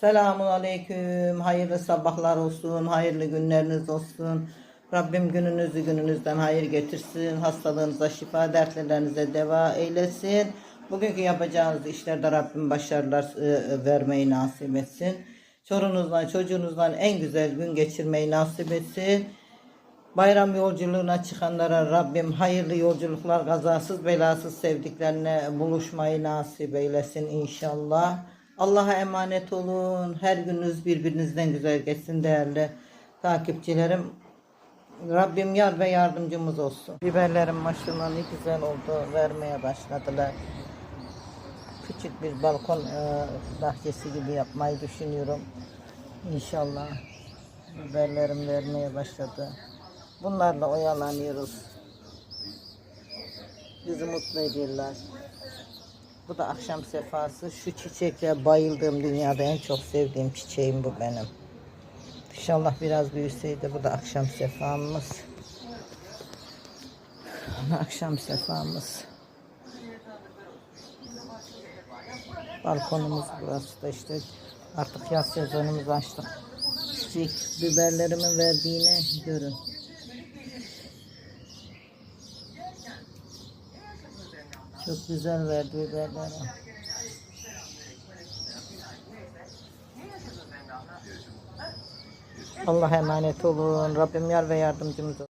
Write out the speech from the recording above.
Selamun Aleyküm. Hayırlı sabahlar olsun. Hayırlı günleriniz olsun. Rabbim gününüzü gününüzden hayır getirsin. Hastalığınıza şifa, dertlerinize deva eylesin. Bugünkü yapacağınız işlerde Rabbim başarılar e, vermeyi nasip etsin. Çorunuzla, çocuğunuzla en güzel gün geçirmeyi nasip etsin. Bayram yolculuğuna çıkanlara Rabbim hayırlı yolculuklar kazasız belasız sevdiklerine buluşmayı nasip eylesin inşallah. Allah'a emanet olun. Her gününüz birbirinizden güzel geçsin değerli takipçilerim. Rabbim yar ve yardımcımız olsun. Biberlerim maşallah ne güzel oldu. Vermeye başladılar. Küçük bir balkon e, bahçesi gibi yapmayı düşünüyorum. İnşallah biberlerim vermeye başladı. Bunlarla oyalanıyoruz. Bizi mutlu ediyorlar. Bu da akşam sefası. Şu çiçekle bayıldığım dünyada en çok sevdiğim çiçeğim bu benim. İnşallah biraz büyüseydi bu da akşam sefamız. Akşam sefamız. Balkonumuz burası da işte artık yaz sezonumuzu açtık. Çiçek biberlerimin verdiğini görün. Çok güzel verdi biberleri. Allah emanet olun. Rabbim yar ve yardımcımız olsun.